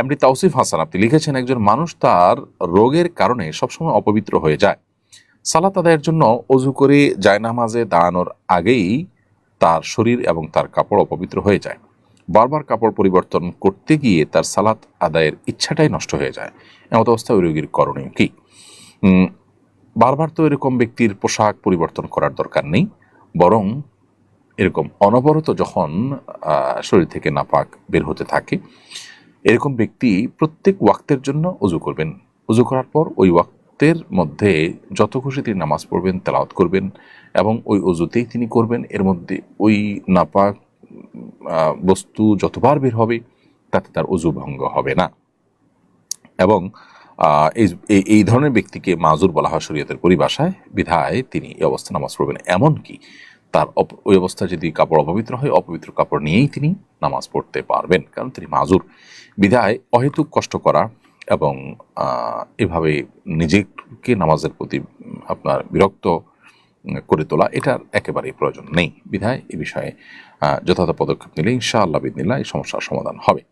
MD Tawsif Hasan, আপনি লিখেছেন, একজন মানুষ তার রোগের কারণে সবসময় অপবিত্র হয়ে যায়। সালাত আদায়ের জন্য অজু করে জায়নামাজে দাঁড়ানোর আগেই তার শরীর এবং তার কাপড় অপবিত্র হয়ে যায়। বারবার কাপড় পরিবর্তন করতে গিয়ে তার সালাত আদায়ের ইচ্ছাটাই নষ্ট হয়ে যায়। এমত অবস্থায় ওই রোগীর করণীয় কি? বারবার তো এরকম ব্যক্তির পোশাক পরিবর্তন করার দরকার নেই, বরং এরকম অনবরত যখন শরীর থেকে নাপাক বের হতে থাকে এরকম ব্যক্তি প্রত্যেক ওয়াক্তের জন্য উজু করবেন। উজু করার পর ওই ওয়াক্তের মধ্যে যত খুশি তিনি নামাজ পড়বেন, তেলাওয়াত করবেন এবং ওই উজুতেই তিনি করবেন। এর মধ্যে ওই নাপাক বস্তু যতবার বের হবে, তাতে তার উজু ভঙ্গ হবে না। এবং এই ধরনের ব্যক্তিকে মাজুর বলা হয় শরীয়তের পরিভাষায়। বিধায় তিনি এই অবস্থা নামাজ পড়বেন। এমনকি তার ওই অবস্থায় যদি কাপড় অপবিত্র হয়, অপবিত্র কাপড় নিয়েই তিনি নামাজ পড়তে পারবেন। কারণ তিনি মাজুর। বিধায় অহেতুক কষ্ট করা এবং এভাবে নিজেকে নামাজের প্রতি, আপনার বিরক্ত করে তোলা, এটার একেবারেই প্রয়োজন নেই। বিধায় এ বিষয়ে যথাযথ পদক্ষেপ নিলে ইনশাআল্লাহ বিদিনিল্লাহ এই সমস্যার সমাধান হবে।